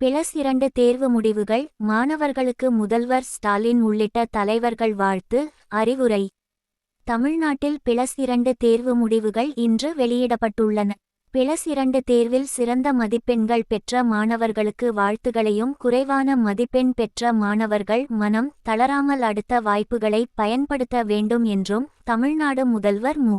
Plus இரண்டு தேர்வு முடிவுகள் மாணவர்களுக்கு முதல்வர் ஸ்டாலின் உள்ளிட்ட தலைவர்கள் வாழ்த்து அறிவுரை. தமிழ்நாட்டில் பிளஸ் இரண்டு தேர்வு முடிவுகள் இன்று வெளியிடப்பட்டுள்ளன. பிளஸ் இரண்டு தேர்வில் சிறந்த மதிப்பெண்கள் பெற்ற மாணவர்களுக்கு வாழ்த்துகளையும் குறைவான மதிப்பெண் பெற்ற மாணவர்கள் மனம் தளராமல் அடுத்த வாய்ப்புகளை பயன்படுத்த வேண்டும் என்றும் தமிழ்நாடு முதல்வர் மு.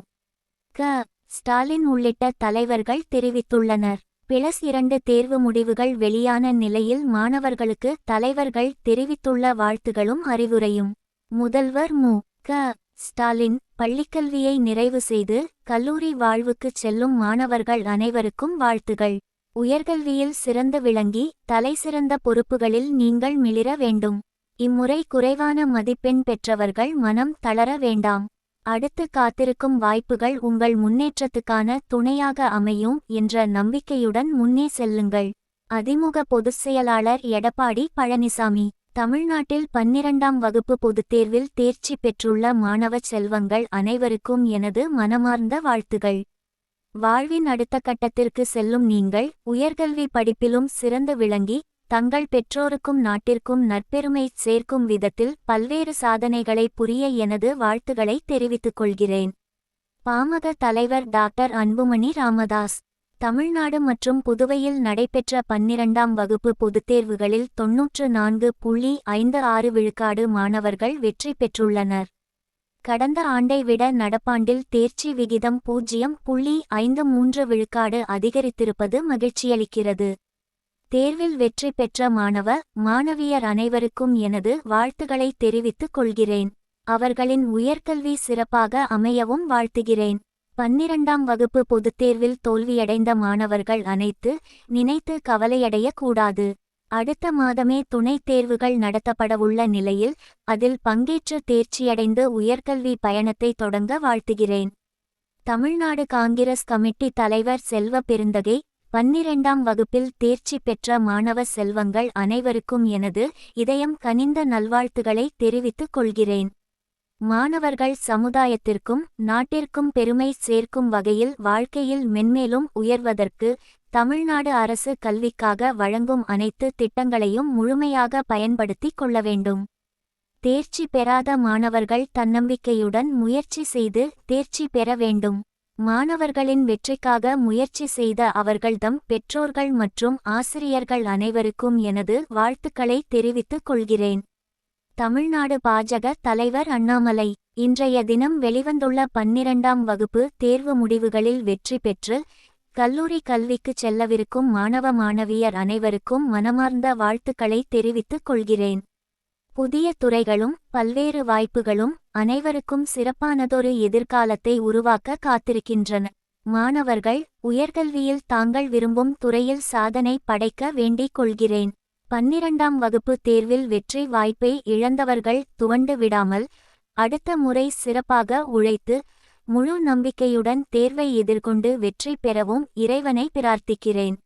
க. ஸ்டாலின் உள்ளிட்ட தலைவர்கள் தெரிவித்துள்ளனர். பிளஸ் இரண்டு தேர்வு முடிவுகள் வெளியான நிலையில் மாணவர்களுக்கு தலைவர்கள் தெரிவித்துள்ள வாழ்த்துகளும் அறிவுரையும். முதல்வர் மு. க. ஸ்டாலின் பள்ளிக்கல்வியை நிறைவு செய்து கல்லூரி வாழ்வுக்குச் செல்லும் மாணவர்கள் அனைவருக்கும் வாழ்த்துகள். உயர்கல்வியில் சிறந்து விளங்கி தலைசிறந்த பொறுப்புகளில் நீங்கள் மிளிர வேண்டும். இம்முறை குறைவான மதிப்பெண் பெற்றவர்கள் மனம் தளர வேண்டாம். அடுத்து காத்திருக்கும் வாய்ப்புகள் உங்கள் முன்னேற்றத்துக்கான துணையாக அமையும் என்ற நம்பிக்கையுடன் முன்னே செல்லுங்கள். அதிமுக பொதுச் செயலாளர் எடப்பாடி பழனிசாமி தமிழ்நாட்டில் பன்னிரண்டாம் வகுப்பு பொதுத் தேர்வில் தேர்ச்சி பெற்றுள்ள மாணவ செல்வங்கள் அனைவருக்கும் எனது மனமார்ந்த வாழ்த்துகள். வாழ்வின் அடுத்த கட்டத்திற்கு செல்லும் நீங்கள் உயர்கல்வி படிப்பிலும் சிறந்து விளங்கி தங்கள் பெற்றோருக்கும் நாட்டிற்கும் நற்பெருமை சேர்க்கும் விதத்தில் பல்வேறு சாதனைகளை புரிய எனது வாழ்த்துக்களை தெரிவித்துக் கொள்கிறேன். பாமக தலைவர் டாக்டர் அன்புமணி ராமதாஸ் தமிழ்நாடு மற்றும் புதுவையில் நடைபெற்ற பன்னிரண்டாம் வகுப்பு பொதுத் தேர்வுகளில் தொன்னூற்று நான்கு புள்ளி ஐந்து ஆறு விழுக்காடு மாணவர்கள் வெற்றி பெற்றுள்ளனர். கடந்த ஆண்டை விட நடப்பாண்டில் தேர்ச்சி விகிதம் பூஜ்ஜியம் புள்ளி ஐந்து மூன்று விழுக்காடு அதிகரித்திருப்பது மகிழ்ச்சியளிக்கிறது. தேர்வில் வெற்றி பெற்ற மாணவ மாணவியர் அனைவருக்கும் எனது வாழ்த்துக்களை தெரிவித்துக் கொள்கிறேன். அவர்களின் உயர்கல்வி சிறப்பாக அமையவும் வாழ்த்துகிறேன். பன்னிரண்டாம் வகுப்பு பொதுத் தேர்வில் தோல்வியடைந்த மாணவர்கள் அனைத்து நினைத்து கவலையடையக்கூடாது. அடுத்த மாதமே துணைத் தேர்வுகள் நடத்தப்படவுள்ள நிலையில் அதில் பங்கேற்று தேர்ச்சியடைந்து உயர்கல்வி பயணத்தை தொடங்க வாழ்த்துகிறேன். தமிழ்நாடு காங்கிரஸ் கமிட்டி தலைவர் செல்வ பெருந்தகை பன்னிரெண்டாம் வகுப்பில் தேர்ச்சி பெற்ற மாணவ செல்வங்கள் அனைவருக்கும் எனது இதயம் கனிந்த நல்வாழ்த்துகளை தெரிவித்துக் கொள்கிறேன். மாணவர்கள் சமுதாயத்திற்கும் நாட்டிற்கும் பெருமை சேர்க்கும் வகையில் வாழ்க்கையில் மென்மேலும் உயர்வதற்கு தமிழ்நாடு அரசு கல்விக்காக வழங்கும் அனைத்து திட்டங்களையும் முழுமையாக பயன்படுத்திக் கொள்ள வேண்டும். தேர்ச்சி பெறாத மாணவர்கள் தன்னம்பிக்கையுடன் முயற்சி செய்து தேர்ச்சி பெற வேண்டும். மாணவர்களின் வெற்றிக்காக முயற்சி செய்த அவர்கள்தம் பெற்றோர்கள் மற்றும் ஆசிரியர்கள் அனைவருக்கும் எனது வாழ்த்துக்களை தெரிவித்துக் கொள்கிறேன். தமிழ்நாடு பாஜக தலைவர் அண்ணாமலை இன்றைய தினம் வெளிவந்துள்ள பன்னிரண்டாம் வகுப்பு தேர்வு முடிவுகளில் வெற்றி பெற்று கல்லூரி கல்விக்கு செல்லவிருக்கும் மாணவ மாணவியர் அனைவருக்கும் மனமார்ந்த வாழ்த்துக்களை தெரிவித்துக் கொள்கிறேன். புதிய துறைகளும் பல்வேறு வாய்ப்புகளும் அனைவருக்கும் சிறப்பானதொரு எதிர்காலத்தை உருவாக்க காத்திருக்கின்றன. மாணவர்கள் உயர்கல்வியில் தாங்கள் விரும்பும் துறையில் சாதனை படைக்க வேண்டிக் கொள்கிறேன். பன்னிரண்டாம் வகுப்பு தேர்வில் வெற்றி வாய்ப்பை இழந்தவர்கள் துவண்டு விடாமல் அடுத்த முறை சிறப்பாக உழைத்து முழு நம்பிக்கையுடன் தேர்வை எதிர்கொண்டு வெற்றி பெறவும் இறைவனை பிரார்த்திக்கிறேன்.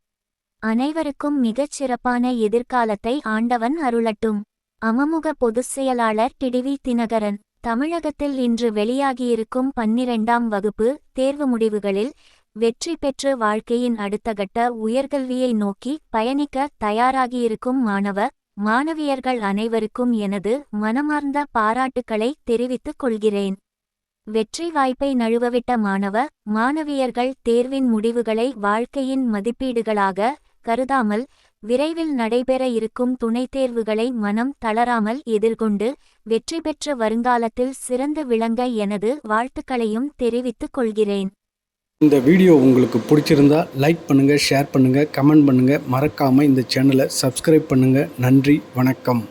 அனைவருக்கும் மிகச் சிறப்பான எதிர்காலத்தை ஆண்டவன் அருளட்டும். அமமுக பொதுச் செயலாளர் டிடிவி தினகரன். தமிழகத்தில் இன்று வெளியாகியிருக்கும் பன்னிரெண்டாம் வகுப்பு தேர்வு முடிவுகளில் வெற்றி பெற்று வாழ்க்கையின் அடுத்த கட்ட உயர்கல்வியை நோக்கி பயணிக்க தயாராகியிருக்கும் மாணவ மாணவியர்கள் அனைவருக்கும் எனது மனமார்ந்த பாராட்டுக்களை தெரிவித்துக் கொள்கிறேன். வெற்றி வாய்ப்பை நழுவவிட்ட மாணவ மாணவியர்கள் தேர்வின் முடிவுகளை வாழ்க்கையின் மதிப்பீடுகளாக கருதாமல் விரைவில் நடைபெற இருக்கும் துணைத் தேர்வுகளை மனம் தளராமல் எதிர்கொண்டு வெற்றி பெற்ற வருங்காலத்தில் சிறந்து விளங்க எனது வாழ்த்துக்களையும் தெரிவித்துக் கொள்கிறேன். இந்த வீடியோ உங்களுக்கு பிடிச்சிருந்தா லைக் பண்ணுங்கள் ஷேர் பண்ணுங்கள் கமெண்ட் பண்ணுங்கள் மறக்காமல் இந்த சேனலை சப்ஸ்கிரைப் பண்ணுங்கள் நன்றி வணக்கம்.